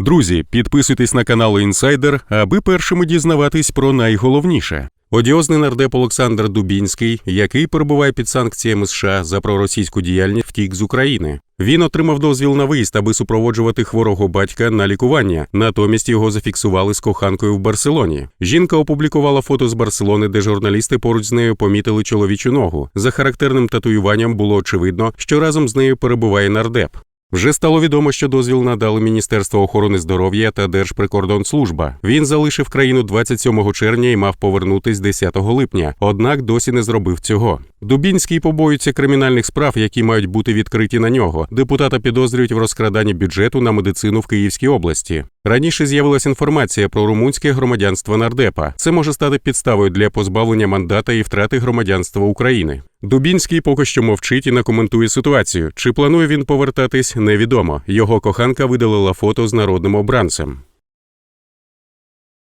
Друзі, підписуйтесь на канал Інсайдер, аби першими дізнаватись про найголовніше. Одіозний нардеп Олександр Дубінський, який перебуває під санкціями США за проросійську діяльність, втік з України. Він отримав дозвіл на виїзд, аби супроводжувати хворого батька на лікування. Натомість його зафіксували з коханкою в Барселоні. Жінка опублікувала фото з Барселони, де журналісти поруч з нею помітили чоловічу ногу. За характерним татуюванням було очевидно, що разом з нею перебуває нардеп. Вже стало відомо, що дозвіл надали Міністерство охорони здоров'я та Держприкордонслужба. Він залишив країну 27 червня і мав повернутись 10 липня, однак досі не зробив цього. Дубінський побоюється кримінальних справ, які мають бути відкриті на нього. Депутата підозрюють в розкраданні бюджету на медицину в Київській області. Раніше з'явилася інформація про румунське громадянство нардепа. Це може стати підставою для позбавлення мандата і втрати громадянства України. Дубінський поки що мовчить і не коментує ситуацію. Чи планує він повертатись, невідомо. Його коханка видалила фото з народним обранцем.